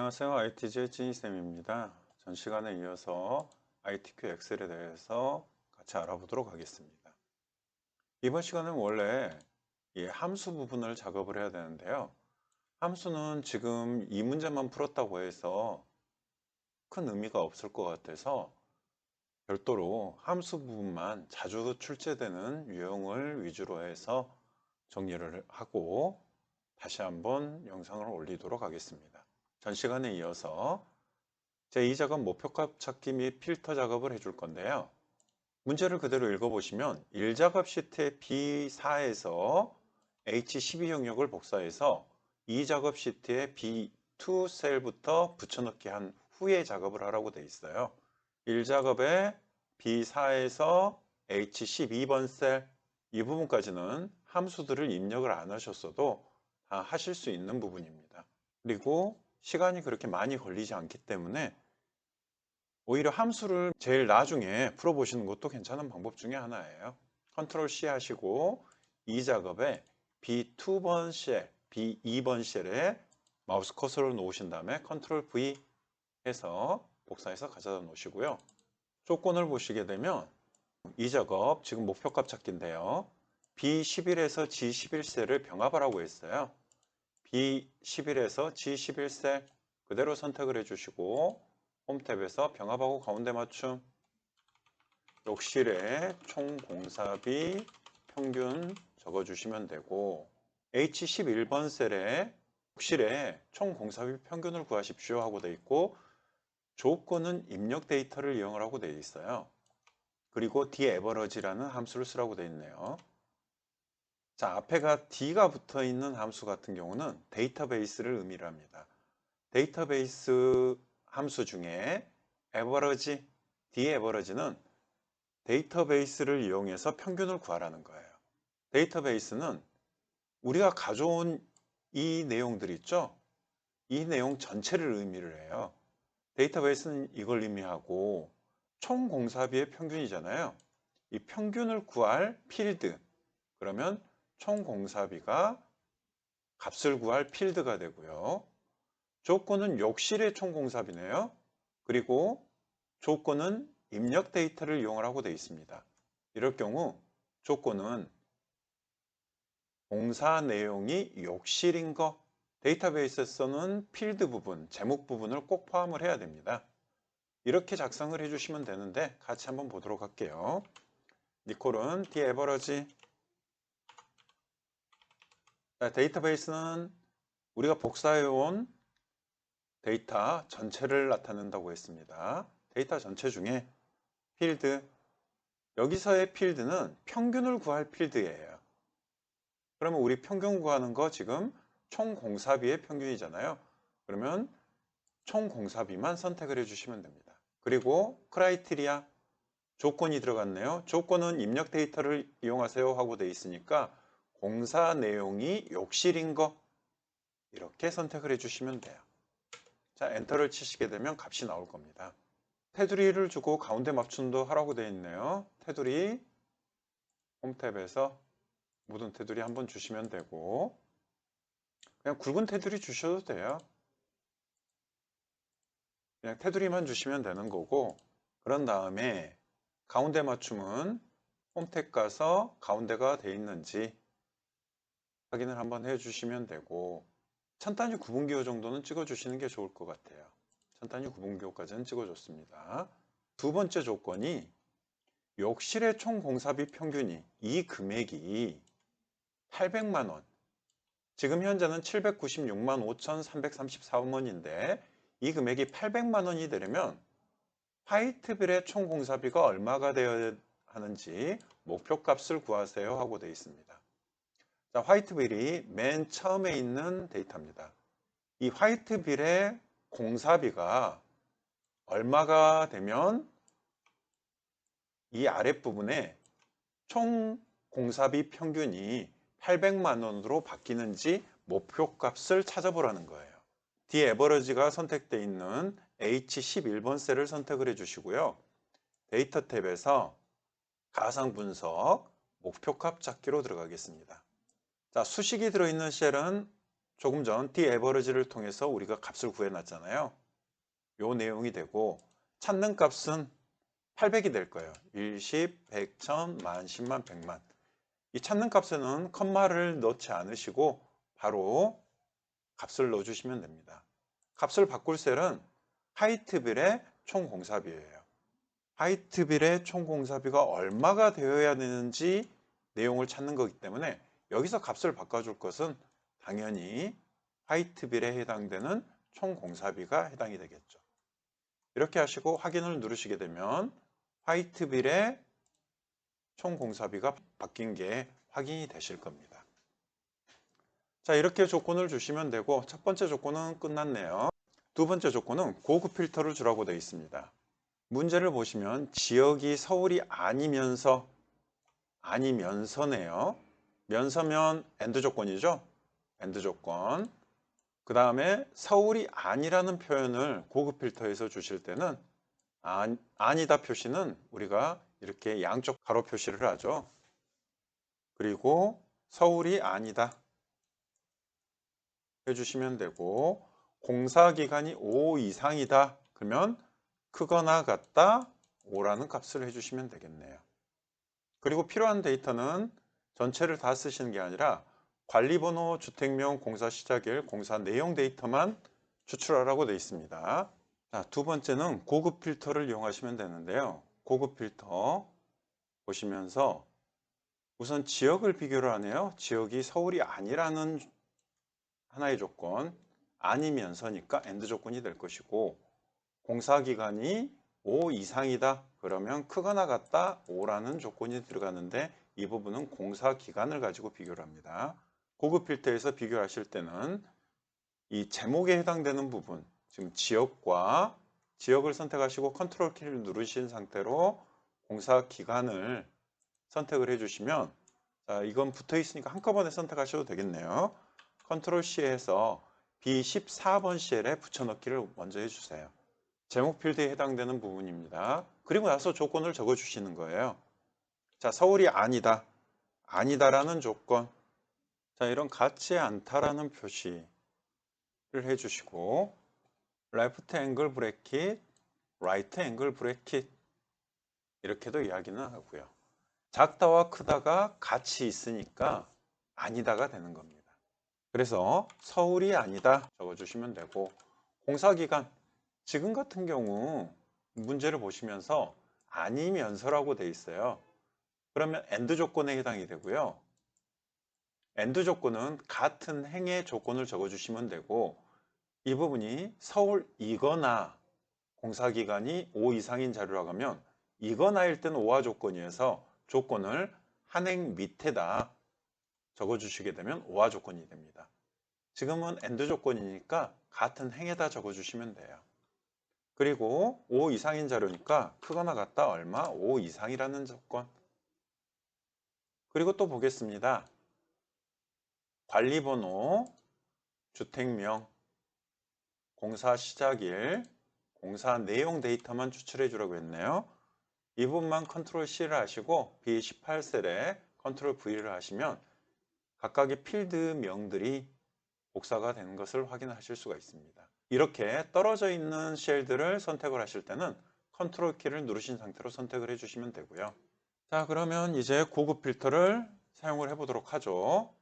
안녕하세요. ITJ 찐이쌤입니다. 전 시간에 이어서 ITQ 엑셀에 대해서 같이 알아보도록 하겠습니다. 이번 시간은 원래 이 함수 부분을 작업을 해야 되는데요. 함수는 지금 이 문제만 풀었다고 해서 큰 의미가 없을 것 같아서 별도로 함수 부분만 자주 출제되는 유형을 위주로 해서 정리를 하고 다시 한번 영상을 올리도록 하겠습니다. 전 시간에 이어서 제2작업 목표값 찾기 및 필터 작업을 해줄 건데요. 문제를 그대로 읽어보시면 1작업 시트의 B4에서 H12 영역을 복사해서 2작업 시트의 B2 셀부터 붙여넣기 한 후에 작업을 하라고 되어 있어요. 1작업의 B4에서 H12번 셀 이 부분까지는 함수들을 입력을 안 하셨어도 다 하실 수 있는 부분입니다. 그리고 시간이 그렇게 많이 걸리지 않기 때문에 오히려 함수를 제일 나중에 풀어보시는 것도 괜찮은 방법 중에 하나예요. 컨트롤 C 하시고 이 작업에 B2번 쉘, B2번 쉘에 마우스 커서를 놓으신 다음에 컨트롤 V 해서 복사해서 가져다 놓으시고요. 조건을 보시게 되면 이 작업 지금 목표값 찾기인데요. B11에서 G11셀을 병합하라고 했어요. B11에서 G11셀 그대로 선택을 해주시고 홈 탭에서 병합하고 가운데 맞춤 욕실에 총 공사비 평균 적어주시면 되고 H11번 셀에 욕실에 총 공사비 평균을 구하십시오 하고 되어 있고 조건은 입력 데이터를 이용하라고 되어 있어요. 그리고 dAverage라는 함수를 쓰라고 되어 있네요. 자, 앞에가 D가 붙어 있는 함수 같은 경우는 데이터베이스를 의미를 합니다. 데이터베이스 함수 중에 average, dAverage는 데이터베이스를 이용해서 평균을 구하라는 거예요. 데이터베이스는 우리가 가져온 이 내용들 있죠? 이 내용 전체를 의미를 해요. 데이터베이스는 이걸 의미하고 총 공사비의 평균이잖아요. 이 평균을 구할 필드 그러면 총 공사비가 값을 구할 필드가 되고요. 조건은 욕실의 총 공사비네요. 그리고 조건은 입력 데이터를 이용하라고 되어 있습니다. 이럴 경우 조건은 공사 내용이 욕실인 거 데이터베이스에서는 필드 부분, 제목 부분을 꼭 포함을 해야 됩니다. 이렇게 작성을 해주시면 되는데 같이 한번 보도록 할게요. 니콜은 디에버러지 데이터베이스는 우리가 복사해온 데이터 전체를 나타낸다고 했습니다. 데이터 전체 중에 필드 여기서의 필드는 평균을 구할 필드예요. 그러면 우리 평균 구하는 거 지금 총 공사비의 평균이잖아요. 그러면 총 공사비만 선택을 해주시면 됩니다. 그리고 크라이테리아 조건이 들어갔네요. 조건은 입력 데이터를 이용하세요 하고 돼 있으니까 공사 내용이 욕실인 거 이렇게 선택을 해주시면 돼요. 자, 엔터를 치시게 되면 값이 나올 겁니다. 테두리를 주고 가운데 맞춤도 하라고 되어 있네요. 테두리 홈탭에서 묻은 테두리 한번 주시면 되고 그냥 굵은 테두리 주셔도 돼요. 그냥 테두리만 주시면 되는 거고 그런 다음에 가운데 맞춤은 홈택 가서 가운데가 돼 있는지 확인을 한번 해 주시면 되고 천 단위 구분기호 정도는 찍어 주시는 게 좋을 것 같아요. 천 단위 구분기호까지는 찍어 줬습니다. 두 번째 조건이 욕실의 총 공사비 평균이 이 금액이 800만원. 지금 현재는 796만 5,334원인데 이 금액이 800만 원이 되려면 화이트빌의 총 공사비가 얼마가 되어야 하는지 목표값을 구하세요 하고 되어 있습니다. 자, 화이트빌이 맨 처음에 있는 데이터입니다. 이 화이트빌의 공사비가 얼마가 되면 이 아랫부분에 총 공사비 평균이 800만 원으로 바뀌는지 목표값을 찾아보라는 거예요. 디에버러지가 선택되어 있는 H11번 셀을 선택을 해주시고요. 데이터 탭에서 가상 분석 목표값 찾기로 들어가겠습니다. 자, 수식이 들어있는 셀은 조금 전 디에버리지를 통해서 우리가 값을 구해놨잖아요. 요 내용이 되고 찾는 값은 800이 될 거예요. 1, 10, 100, 1000, 만, 10만, 100만. 이 찾는 값에는 컴마를 넣지 않으시고 바로 값을 넣어주시면 됩니다. 값을 바꿀 셀은 하이트빌의 총 공사비예요. 하이트빌의 총 공사비가 얼마가 되어야 되는지 내용을 찾는 거기 때문에 여기서 값을 바꿔줄 것은 당연히 화이트빌에 해당되는 총 공사비가 해당이 되겠죠. 이렇게 하시고 확인을 누르시게 되면 화이트빌의 총 공사비가 바뀐 게 확인이 되실 겁니다. 자, 이렇게 조건을 주시면 되고 첫 번째 조건은 끝났네요. 두 번째 조건은 고급 필터를 주라고 되어 있습니다. 문제를 보시면 지역이 서울이 아니면서 아니면서네요. 면서면 엔드 조건이죠. 엔드 조건. 그 다음에 서울이 아니라는 표현을 고급 필터에서 주실 때는 아, 아니 다 표시는 우리가 이렇게 양쪽 가로 표시를 하죠. 그리고 서울이 아니다 해주시면 되고 공사기간이 5 이상이다 그러면 크거나 같다 5라는 값을 해주시면 되겠네요. 그리고 필요한 데이터는 전체를 다 쓰시는 게 아니라 관리번호, 주택명, 공사 시작일, 공사 내용 데이터만 추출하라고 되어 있습니다. 자, 두 번째는 고급 필터를 이용하시면 되는데요. 고급 필터 보시면서 우선 지역을 비교를 하네요. 지역이 서울이 아니라는 하나의 조건, 아니면서니까 엔드 조건이 될 것이고 공사 기간이 5 이상이다. 그러면 크거나 같다 5라는 조건이 들어가는데 이 부분은 공사 기간을 가지고 비교를 합니다. 고급 필터에서 비교하실 때는 이 제목에 해당되는 부분, 지금 지역과 지역을 선택하시고 컨트롤 키를 누르신 상태로 공사 기간을 선택을 해주시면 자, 이건 붙어 있으니까 한꺼번에 선택하셔도 되겠네요. 컨트롤 C에서 B14번 셀에 붙여넣기를 먼저 해주세요. 제목 필드에 해당되는 부분입니다. 그리고 나서 조건을 적어 주시는 거예요. 자, 서울이 아니다. 아니다라는 조건. 자, 이런 같지 않다라는 표시를 해 주시고 레프트 앵글 브래킷, 라이트 앵글 브래킷 이렇게도 이야기는 하고요. 작다와 크다가 같이 있으니까 아니다가 되는 겁니다. 그래서 서울이 아니다 적어 주시면 되고 공사기간 지금 같은 경우 문제를 보시면서 아니면서라고 돼 있어요. 그러면 엔드 조건에 해당이 되고요. 엔드 조건은 같은 행의 조건을 적어주시면 되고 이 부분이 서울이거나 공사기간이 5 이상인 자료라고 하면 이거나일 때는 5화 조건이어서 조건을 한 행 밑에다 적어주시게 되면 5화 조건이 됩니다. 지금은 엔드 조건이니까 같은 행에다 적어주시면 돼요. 그리고 5 이상인 자료니까 크거나 같다 얼마? 5 이상이라는 조건. 그리고 또 보겠습니다. 관리번호, 주택명, 공사 시작일, 공사 내용 데이터만 추출해 주라고 했네요. 이 부분만 컨트롤 C를 하시고 B18셀에 컨트롤 V를 하시면 각각의 필드명들이 복사가 되는 것을 확인하실 수가 있습니다. 이렇게 떨어져 있는 쉘들을 선택을 하실 때는 컨트롤 키를 누르신 상태로 선택을 해주시면 되고요. 자 그러면 이제 고급 필터를 사용을 해 보도록 하죠.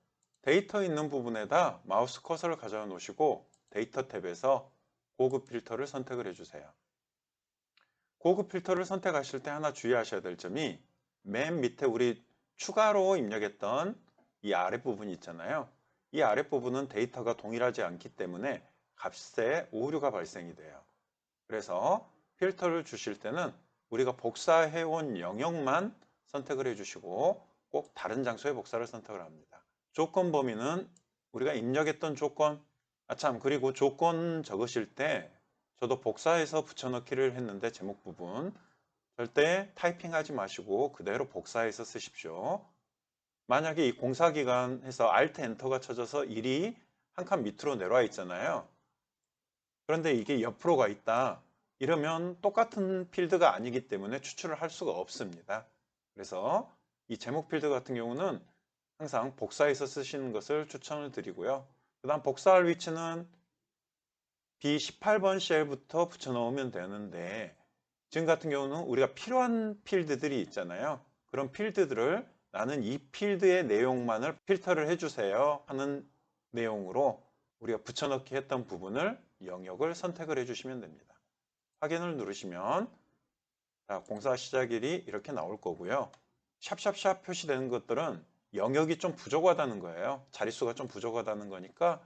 데이터 있는 부분에다 마우스 커서를 가져다 놓으시고 데이터 탭에서 고급 필터를 선택을 해주세요. 고급 필터를 선택하실 때 하나 주의하셔야 될 점이 맨 밑에 우리 추가로 입력했던 이 아랫부분이 있잖아요. 이 아랫부분은 데이터가 동일하지 않기 때문에 값에 오류가 발생이 돼요. 그래서 필터를 주실 때는 우리가 복사해온 영역만 선택을 해주시고 꼭 다른 장소에 복사를 선택을 합니다. 조건 범위는 우리가 입력했던 조건 아참 그리고 조건 적으실 때 저도 복사해서 붙여넣기를 했는데 제목 부분 절대 타이핑하지 마시고 그대로 복사해서 쓰십시오. 만약에 이 공사기간에서 Alt 엔터가 쳐져서 일이 한 칸 밑으로 내려와 있잖아요. 그런데 이게 옆으로 가 있다. 이러면 똑같은 필드가 아니기 때문에 추출을 할 수가 없습니다. 그래서 이 제목 필드 같은 경우는 항상 복사해서 쓰시는 것을 추천을 드리고요. 그 다음 복사할 위치는 B18번 셀부터 붙여 넣으면 되는데 지금 같은 경우는 우리가 필요한 필드들이 있잖아요. 그런 필드들을 나는 이 필드의 내용만을 필터를 해주세요 하는 내용으로 우리가 붙여넣기 했던 부분을 영역을 선택을 해주시면 됩니다. 확인을 누르시면 자, 공사 시작일이 이렇게 나올 거고요. 샵샵샵 표시되는 것들은 영역이 좀 부족하다는 거예요. 자릿수가 좀 부족하다는 거니까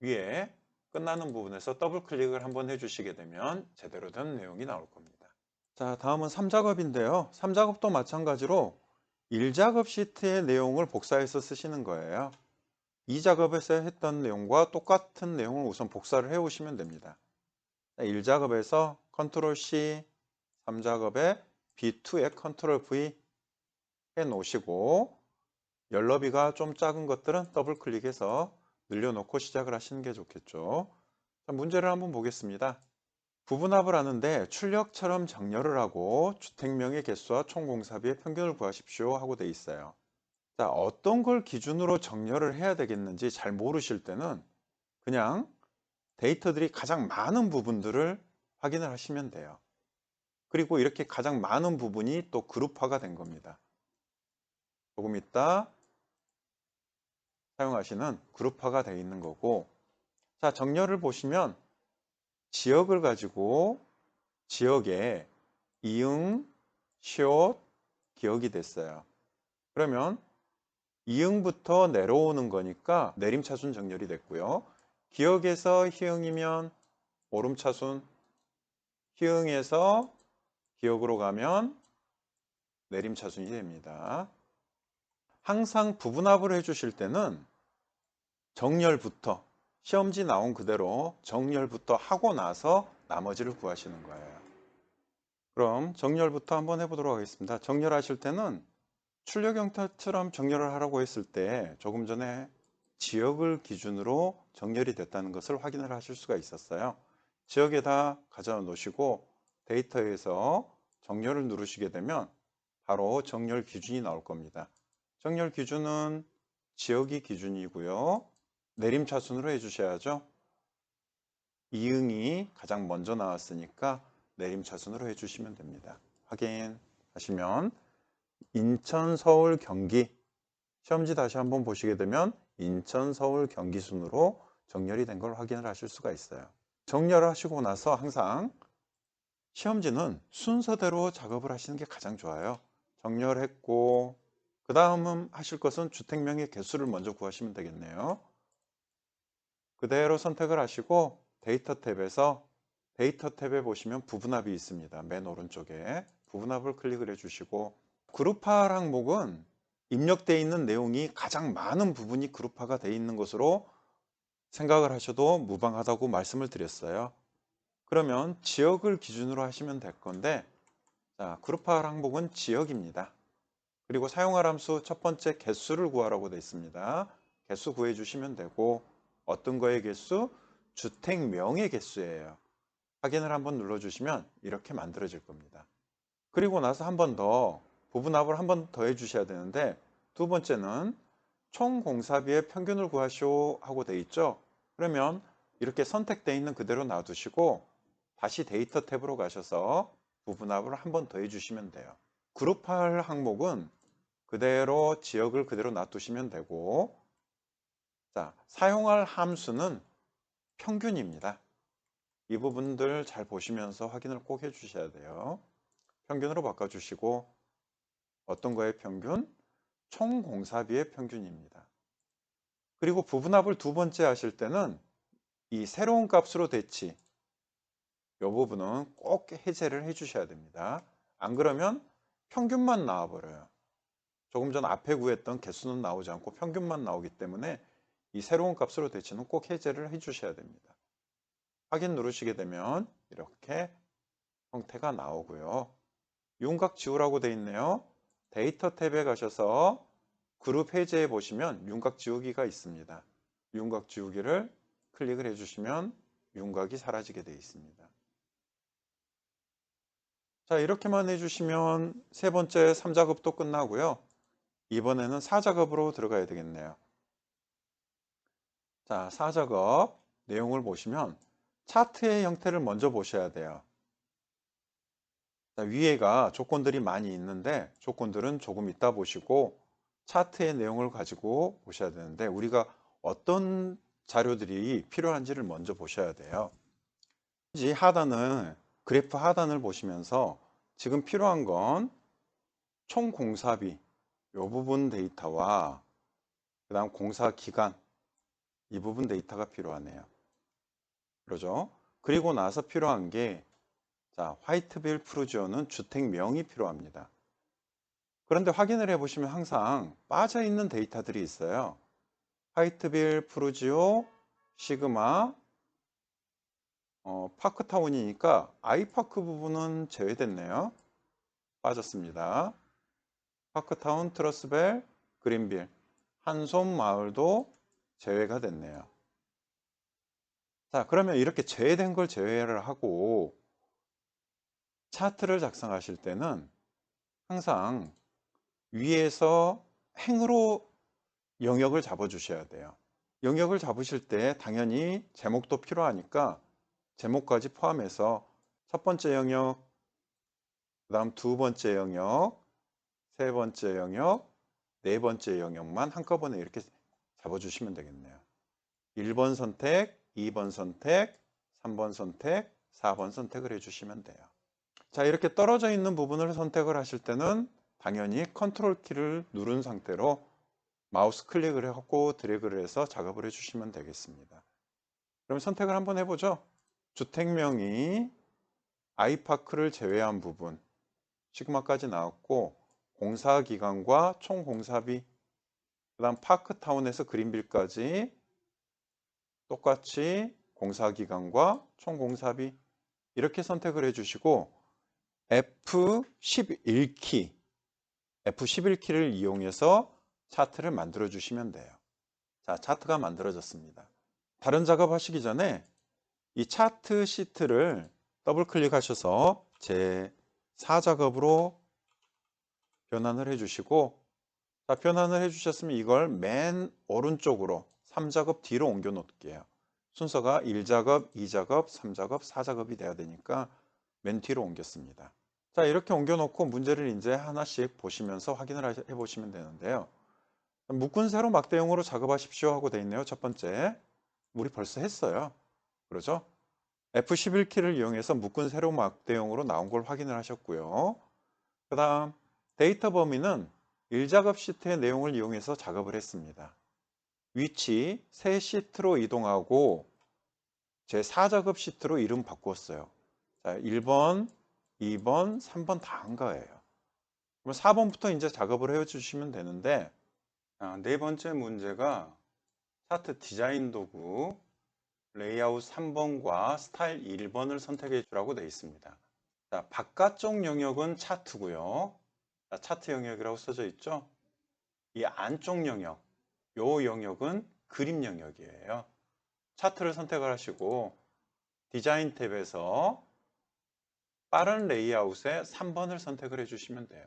위에 끝나는 부분에서 더블 클릭을 한번 해주시게 되면 제대로 된 내용이 나올 겁니다. 자, 다음은 3작업인데요. 3작업도 마찬가지로 1작업 시트의 내용을 복사해서 쓰시는 거예요. 2작업에서 했던 내용과 똑같은 내용을 우선 복사를 해 오시면 됩니다. 1작업에서 컨트롤 C, 3작업에 B2에 컨트롤 V 해 놓으시고 열너비가 좀 작은 것들은 더블 클릭해서 늘려놓고 시작을 하시는 게 좋겠죠. 자, 문제를 한번 보겠습니다. 부분합을 하는데 출력처럼 정렬을 하고 주택명의 개수와 총공사비의 평균을 구하십시오 하고 돼 있어요. 자, 어떤 걸 기준으로 정렬을 해야 되겠는지 잘 모르실 때는 그냥 데이터들이 가장 많은 부분들을 확인을 하시면 돼요. 그리고 이렇게 가장 많은 부분이 또 그룹화가 된 겁니다. 조금 있다 사용하시는 그룹화가 되어 있는 거고 자 정렬을 보시면 지역을 가지고 지역에 이응, 시옷, 기억이 됐어요. 그러면 이응부터 내려오는 거니까 내림차순 정렬이 됐고요. 기억에서 희응이면 오름차순, 희응에서 기억으로 가면 내림차순이 됩니다. 항상 부분합을 해주실 때는 정렬부터 시험지 나온 그대로 정렬부터 하고 나서 나머지를 구하시는 거예요. 그럼 정렬부터 한번 해보도록 하겠습니다. 정렬하실 때는 출력 형태처럼 정렬을 하라고 했을 때 조금 전에 지역을 기준으로 정렬이 됐다는 것을 확인을 하실 수가 있었어요. 지역에다 가져 놓으시고 데이터에서 정렬을 누르시게 되면 바로 정렬 기준이 나올 겁니다. 정렬 기준은 지역이 기준이고요. 내림차순으로 해주셔야죠. 이응이 가장 먼저 나왔으니까 내림차순으로 해주시면 됩니다. 확인하시면 인천, 서울, 경기 시험지 다시 한번 보시게 되면 인천, 서울, 경기 순으로 정렬이 된 걸 확인을 하실 수가 있어요. 정렬을 하시고 나서 항상 시험지는 순서대로 작업을 하시는 게 가장 좋아요. 정렬했고 그 다음은 하실 것은 주택명의 개수를 먼저 구하시면 되겠네요. 그대로 선택을 하시고 데이터 탭에서 데이터 탭에 보시면 부분합이 있습니다. 맨 오른쪽에 부분합을 클릭을 해주시고 그룹화 항목은 입력되어 있는 내용이 가장 많은 부분이 그룹화가 되어 있는 것으로 생각을 하셔도 무방하다고 말씀을 드렸어요. 그러면 지역을 기준으로 하시면 될 건데 자, 그룹화 항목은 지역입니다. 그리고 사용할 함수 첫 번째 개수를 구하라고 되어 있습니다. 개수 구해 주시면 되고 어떤 거의 개수? 주택명의 개수예요. 확인을 한번 눌러주시면 이렇게 만들어질 겁니다. 그리고 나서 한 번 더 부분합을 한 번 더 해주셔야 되는데 두 번째는 총 공사비의 평균을 구하시오 하고 되어 있죠. 그러면 이렇게 선택되어 있는 그대로 놔두시고 다시 데이터 탭으로 가셔서 부분합을 한 번 더 해주시면 돼요. 그룹할 항목은 그대로 지역을 그대로 놔두시면 되고 자 사용할 함수는 평균입니다. 이 부분들 잘 보시면서 확인을 꼭 해주셔야 돼요. 평균으로 바꿔주시고 어떤 거의 평균? 총 공사비의 평균입니다. 그리고 부분합을 두 번째 하실 때는 이 새로운 값으로 대치 이 부분은 꼭 해제를 해 주셔야 됩니다. 안 그러면 평균만 나와 버려요. 조금 전 앞에 구했던 개수는 나오지 않고 평균만 나오기 때문에 이 새로운 값으로 대치는 꼭 해제를 해 주셔야 됩니다. 확인 누르시게 되면 이렇게 형태가 나오고요. 윤곽 지우라고 되어 있네요. 데이터 탭에 가셔서 그룹 해제해 보시면 윤곽 지우기가 있습니다. 윤곽 지우기를 클릭을 해주시면 윤곽이 사라지게 되어 있습니다. 자 이렇게만 해주시면 세 번째 3작업도 끝나고요. 이번에는 4작업으로 들어가야 되겠네요. 자, 사작업 내용을 보시면 차트의 형태를 먼저 보셔야 돼요. 자, 위에가 조건들이 많이 있는데 조건들은 조금 이따 보시고 차트의 내용을 가지고 보셔야 되는데 우리가 어떤 자료들이 필요한지를 먼저 보셔야 돼요. 이 하단은 그래프 하단을 보시면서 지금 필요한 건 총 공사비 이 부분 데이터와 그 다음 공사 기간 이 부분 데이터가 필요하네요. 그러죠? 그리고 나서 필요한 게 자, 화이트빌 프루지오는 주택명이 필요합니다. 그런데 확인을 해보시면 항상 빠져 있는 데이터들이 있어요. 화이트빌 프루지오 시그마 어, 파크타운이니까 아이파크 부분은 제외됐네요. 빠졌습니다. 파크타운, 트러스벨, 그린빌, 한솜 마을도 제외가 됐네요. 자, 그러면 이렇게 제외된 걸 제외를 하고 차트를 작성하실 때는 항상 위에서 행으로 영역을 잡아 주셔야 돼요. 영역을 잡으실 때 당연히 제목도 필요하니까 제목까지 포함해서 첫 번째 영역, 그 다음 두 번째 영역, 세 번째 영역, 네 번째 영역만 한꺼번에 이렇게 잡아주시면 되겠네요. 1번 선택, 2번 선택, 3번 선택, 4번 선택을 해주시면 돼요. 자, 이렇게 떨어져 있는 부분을 선택을 하실 때는 당연히 컨트롤 키를 누른 상태로 마우스 클릭을 하고 드래그를 해서 작업을 해주시면 되겠습니다. 그럼 선택을 한번 해보죠. 주택명이 아이파크를 제외한 부분 시그마까지 나왔고 공사기간과 총 공사비 그 다음 파크타운에서 그린빌까지 똑같이 공사기간과 총 공사비 이렇게 선택을 해주시고 F11키 F11키를 이용해서 차트를 만들어 주시면 돼요. 자, 차트가 만들어졌습니다. 다른 작업 하시기 전에 이 차트 시트를 더블 클릭하셔서 제 4작업으로 변환을 해주시고 자, 변환을 해주셨으면 이걸 맨 오른쪽으로 3작업 뒤로 옮겨 놓을게요. 순서가 1작업, 2작업, 3작업, 4작업이 돼야 되니까 맨 뒤로 옮겼습니다. 자 이렇게 옮겨 놓고 문제를 이제 하나씩 보시면서 확인을 해 보시면 되는데요. 묶은 세로 막대용으로 작업하십시오 하고 되어 있네요. 첫 번째 우리 벌써 했어요. 그러죠? F11키를 이용해서 묶은 세로 막대용으로 나온 걸 확인을 하셨고요. 그 다음 데이터 범위는 1작업 시트의 내용을 이용해서 작업을 했습니다. 위치 새 시트로 이동하고 제 4작업 시트로 이름 바꾸었어요. 자, 1번, 2번, 3번 다 한 거예요. 그럼 4번부터 이제 작업을 해주시면 되는데 아, 네 번째 문제가 차트 디자인 도구 레이아웃 3번과 스타일 1번을 선택해 주라고 되어 있습니다. 자, 바깥쪽 영역은 차트고요. 자, 차트 영역이라고 써져 있죠. 이 안쪽 영역, 요 영역은 그림 영역이에요. 차트를 선택을 하시고 디자인 탭에서 빠른 레이아웃에 3번을 선택을 해주시면 돼요.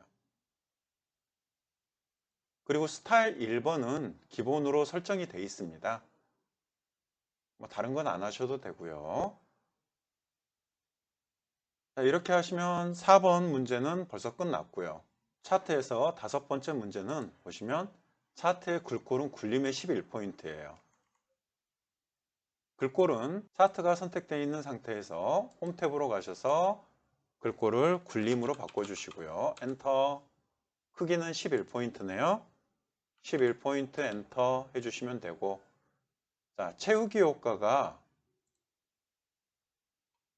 그리고 스타일 1번은 기본으로 설정이 되어 있습니다. 뭐 다른 건 안 하셔도 되고요. 자, 이렇게 하시면 4번 문제는 벌써 끝났고요. 차트에서 다섯 번째 문제는 보시면 차트의 글꼴은 굴림의 11포인트예요. 글꼴은 차트가 선택되어 있는 상태에서 홈 탭으로 가셔서 글꼴을 굴림으로 바꿔주시고요. 엔터 크기는 11포인트네요. 11포인트 엔터 해주시면 되고 자 채우기 효과가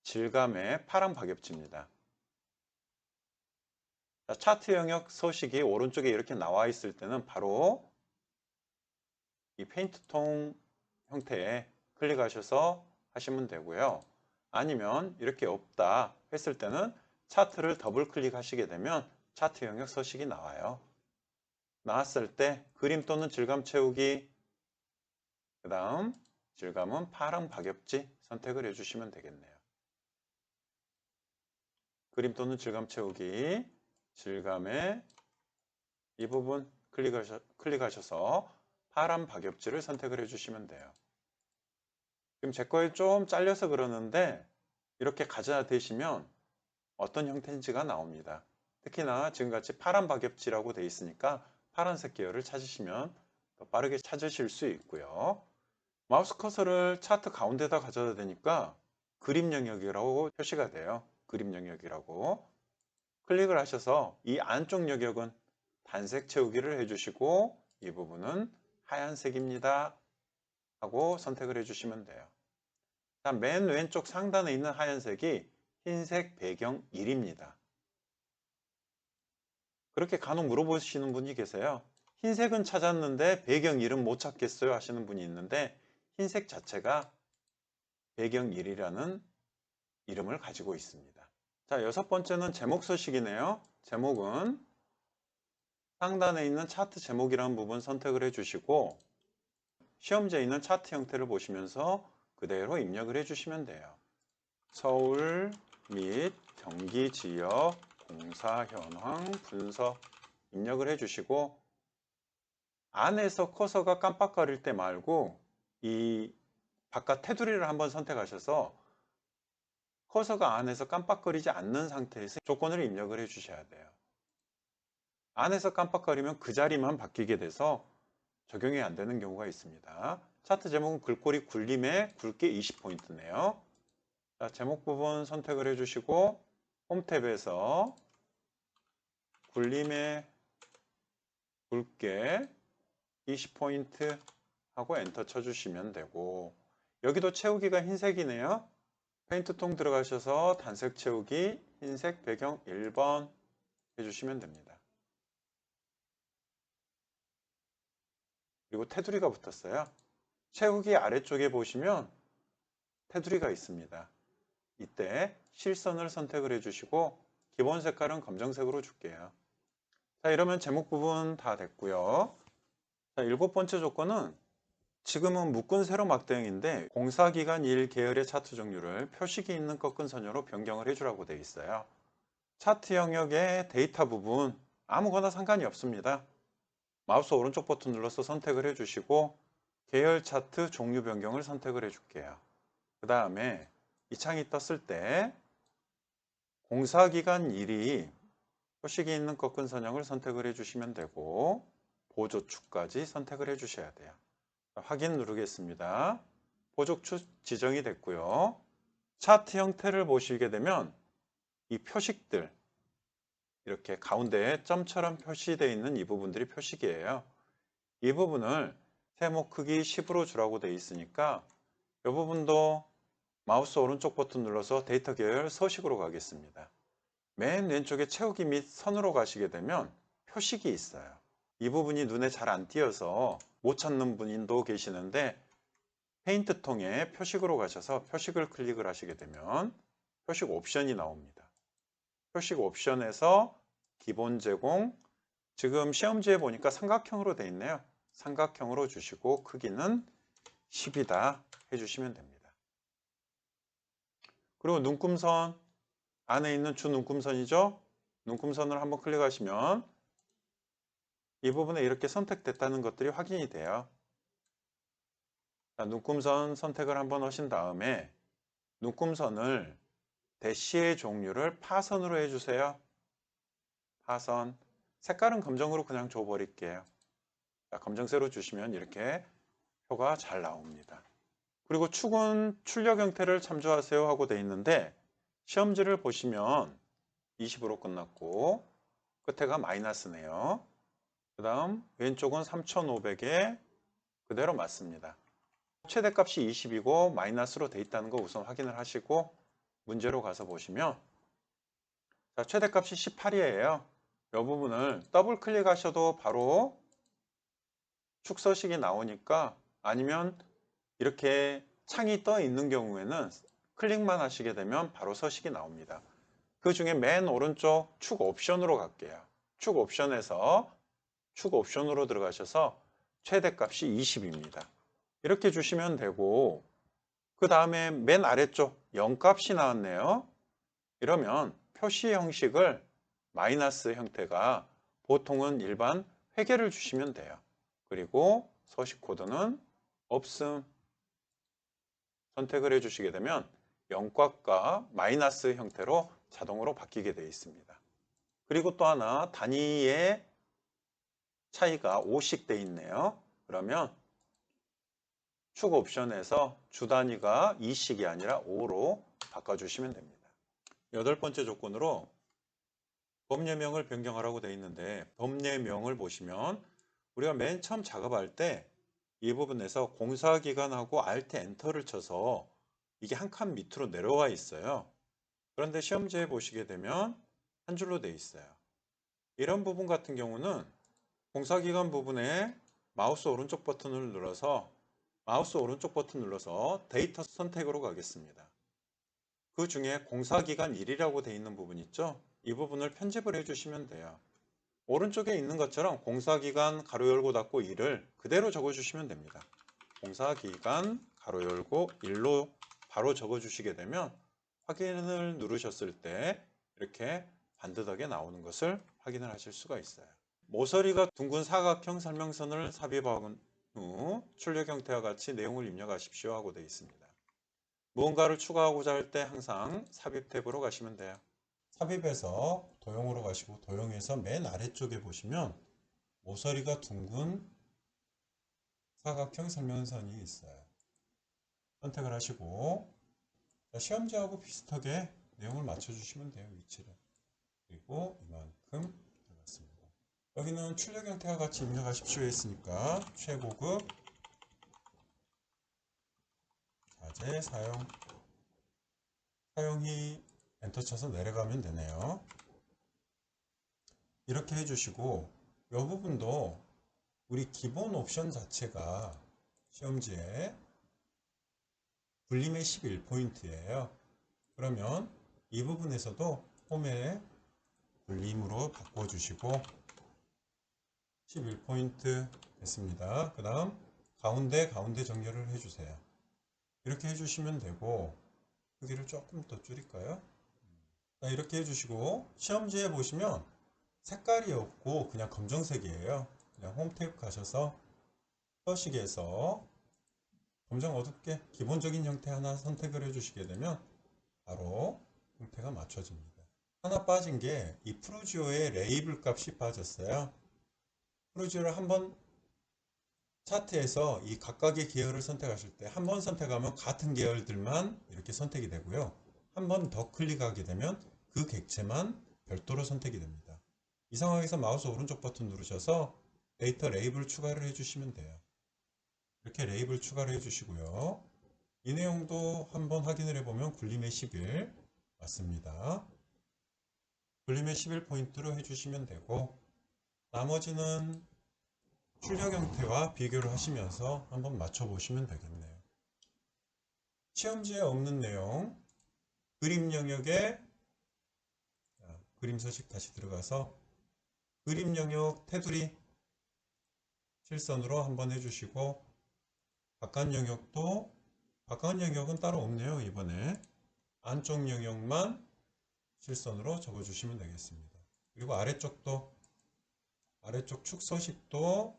질감의 파란 박엽지입니다. 자, 차트 영역 서식이 오른쪽에 이렇게 나와 있을 때는 바로 이 페인트 통 형태에 클릭하셔서 하시면 되고요. 아니면 이렇게 없다 했을 때는 차트를 더블 클릭하시게 되면 차트 영역 서식이 나와요. 나왔을 때 그림 또는 질감 채우기 그 다음 질감은 파랑 박엽지 선택을 해주시면 되겠네요. 그림 또는 질감 채우기 질감의 이 부분 클릭하셔, 클릭하셔서 파란 박엽지를 선택을 해주시면 돼요. 지금 제 거에 좀 잘려서 그러는데 이렇게 가져다대시면 어떤 형태인지가 나옵니다. 특히나 지금같이 파란 박엽지라고 되어 있으니까 파란색 계열을 찾으시면 더 빠르게 찾으실 수 있고요. 마우스 커서를 차트 가운데다 가져다 대니까 그림 영역이라고 표시가 돼요. 그림 영역이라고. 클릭을 하셔서 이 안쪽 영역은 단색 채우기를 해주시고 이 부분은 하얀색입니다. 하고 선택을 해주시면 돼요. 자, 맨 왼쪽 상단에 있는 하얀색이 흰색 배경 1입니다. 그렇게 간혹 물어보시는 분이 계세요. 흰색은 찾았는데 배경 1은 못 찾겠어요 하시는 분이 있는데 흰색 자체가 배경 1이라는 이름을 가지고 있습니다. 자, 여섯 번째는 제목 서식이네요. 제목은 상단에 있는 차트 제목이라는 부분 선택을 해주시고 시험지에 있는 차트 형태를 보시면서 그대로 입력을 해주시면 돼요. 서울 및 경기 지역 공사 현황 분석 입력을 해주시고 안에서 커서가 깜빡거릴 때 말고 이 바깥 테두리를 한번 선택하셔서 커서가 안에서 깜빡거리지 않는 상태에서 조건을 입력을 해 주셔야 돼요. 안에서 깜빡거리면 그 자리만 바뀌게 돼서 적용이 안 되는 경우가 있습니다. 차트 제목은 글꼴이 굴림에 굵게 20포인트네요. 자, 제목 부분 선택을 해주시고 홈 탭에서 굴림에 굵게 20포인트 하고 엔터 쳐주시면 되고 여기도 채우기가 흰색이네요. 페인트 통 들어가셔서 단색 채우기 흰색 배경 1번 해주시면 됩니다. 그리고 테두리가 붙었어요. 채우기 아래쪽에 보시면 테두리가 있습니다. 이때 실선을 선택을 해주시고 기본 색깔은 검정색으로 줄게요. 자 이러면 제목 부분 다 됐고요. 자 일곱 번째 조건은 지금은 묶은 세로 막대형인데 공사기간 1 계열의 차트 종류를 표식이 있는 꺾은 선녀로 변경을 해주라고 되어 있어요. 차트 영역의 데이터 부분 아무거나 상관이 없습니다. 마우스 오른쪽 버튼 눌러서 선택을 해주시고 계열 차트 종류 변경을 선택을 해줄게요. 그 다음에 이 창이 떴을 때 공사기간 1이 표식이 있는 꺾은 선형을 선택을 해주시면 되고 보조축까지 선택을 해주셔야 돼요. 확인 누르겠습니다. 보조축 지정이 됐고요. 차트 형태를 보시게 되면 이 표식들 이렇게 가운데에 점처럼 표시되어 있는 이 부분들이 표식이에요. 이 부분을 세모 크기 10으로 주라고 되어 있으니까 이 부분도 마우스 오른쪽 버튼 눌러서 데이터 계열 서식으로 가겠습니다. 맨 왼쪽에 채우기 및 선으로 가시게 되면 표식이 있어요. 이 부분이 눈에 잘 안 띄어서 못 찾는 분도 계시는데 페인트 통에 표식으로 가셔서 표식을 클릭을 하시게 되면 표식 옵션이 나옵니다. 표식 옵션에서 기본 제공 지금 시험지에 보니까 삼각형으로 되어 있네요. 삼각형으로 주시고 크기는 10이다 해주시면 됩니다. 그리고 눈금선 안에 있는 주 눈금선이죠. 눈금선을 한번 클릭하시면 이 부분에 이렇게 선택됐다는 것들이 확인이 돼요. 자, 눈금선 선택을 한번 하신 다음에 눈금선을 대시의 종류를 파선으로 해주세요. 파선. 색깔은 검정으로 그냥 줘버릴게요. 자, 검정색으로 주시면 이렇게 표가 잘 나옵니다. 그리고 축은 출력 형태를 참조하세요 하고 되어 있는데 시험지를 보시면 20으로 끝났고 끝에가 마이너스네요. 그 다음 왼쪽은 3500에 그대로 맞습니다. 최대값이 20이고 마이너스로 돼 있다는 거 우선 확인을 하시고 문제로 가서 보시면 자, 최대값이 18이에요. 이 부분을 더블 클릭하셔도 바로 축서식이 나오니까 아니면 이렇게 창이 떠 있는 경우에는 클릭만 하시게 되면 바로 서식이 나옵니다. 그 중에 맨 오른쪽 축 옵션으로 갈게요. 축 옵션에서 축 옵션으로 들어가셔서 최대값이 20입니다. 이렇게 주시면 되고 그 다음에 맨 아래쪽 0값이 나왔네요. 이러면 표시 형식을 마이너스 형태가 보통은 일반 회계를 주시면 돼요. 그리고 서식 코드는 없음 선택을 해주시게 되면 영곽과 마이너스 형태로 자동으로 바뀌게 되어 있습니다. 그리고 또 하나 단위의 차이가 5씩 돼 있네요. 그러면 축 옵션에서 주 단위가 2씩이 아니라 5로 바꿔주시면 됩니다. 여덟 번째 조건으로 법례명을 변경하라고 되어 있는데 법례명을 보시면 우리가 맨 처음 작업할 때 이 부분에서 공사기간하고 Alt 엔터를 쳐서 이게 한 칸 밑으로 내려와 있어요. 그런데 시험지에 보시게 되면 한 줄로 되어 있어요. 이런 부분 같은 경우는 공사기간 부분에 마우스 오른쪽 버튼을 눌러서 마우스 오른쪽 버튼 눌러서 데이터 선택으로 가겠습니다. 그 중에 공사기간 1이라고 되어 있는 부분 있죠? 이 부분을 편집을 해주시면 돼요. 오른쪽에 있는 것처럼 공사기간 가로 열고 닫고 1을 그대로 적어주시면 됩니다. 공사기간 가로 열고 1로 바로 적어주시게 되면 확인을 누르셨을 때 이렇게 반듯하게 나오는 것을 확인을 하실 수가 있어요. 모서리가 둥근 사각형 설명선을 삽입한 후 출력 형태와 같이 내용을 입력하십시오 하고 되어 있습니다. 무언가를 추가하고자 할 때 항상 삽입 탭으로 가시면 돼요. 삽입에서 도형으로 가시고 도형에서 맨 아래쪽에 보시면 모서리가 둥근 사각형 설명선이 있어요. 선택을 하시고 자, 시험지하고 비슷하게 내용을 맞춰주시면 돼요. 위치를. 그리고 이만큼. 여기는 출력 형태와 같이 입력하십시오 했으니까 최고급 자재 사용 사용이 엔터 쳐서 내려가면 되네요. 이렇게 해주시고 이 부분도 우리 기본 옵션 자체가 시험지에 불림의 11포인트예요. 그러면 이 부분에서도 홈에 불림으로 바꿔주시고 11포인트 됐습니다. 그 다음 가운데 가운데 정렬을 해주세요. 이렇게 해주시면 되고 크기를 조금 더 줄일까요? 자, 이렇게 해주시고 시험지에 보시면 색깔이 없고 그냥 검정색이에요. 그냥 홈탭 가셔서 서식에서 검정 어둡게 기본적인 형태 하나 선택을 해주시게 되면 바로 형태가 맞춰집니다. 하나 빠진 게 이 프로지오의 레이블 값이 빠졌어요. 프로지오를 한번 차트에서 이 각각의 계열을 선택하실 때 한 번 선택하면 같은 계열들만 이렇게 선택이 되고요. 한 번 더 클릭하게 되면 그 객체만 별도로 선택이 됩니다. 이 상황에서 마우스 오른쪽 버튼 누르셔서 데이터 레이블 추가를 해주시면 돼요. 이렇게 레이블 추가를 해주시고요. 이 내용도 한번 확인을 해보면 굴림의 11 맞습니다. 굴림의 11 포인트로 해주시면 되고 나머지는 출력 형태와 비교를 하시면서 한번 맞춰보시면 되겠네요. 시험지에 없는 내용 그림 영역에 자, 그림 서식 다시 들어가서 그림 영역 테두리 실선으로 한번 해주시고 바깥 영역도 바깥 영역은 따로 없네요 이번에 안쪽 영역만 실선으로 적어주시면 되겠습니다 그리고 아래쪽도 아래쪽 축 서식도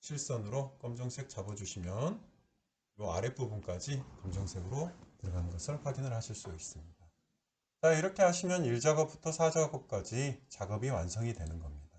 실선으로 검정색 잡아주시면 이 아랫부분까지 검정색으로 들어가는 것을 확인을 하실 수 있습니다. 자 이렇게 하시면 1작업부터 4작업까지 작업이 완성이 되는 겁니다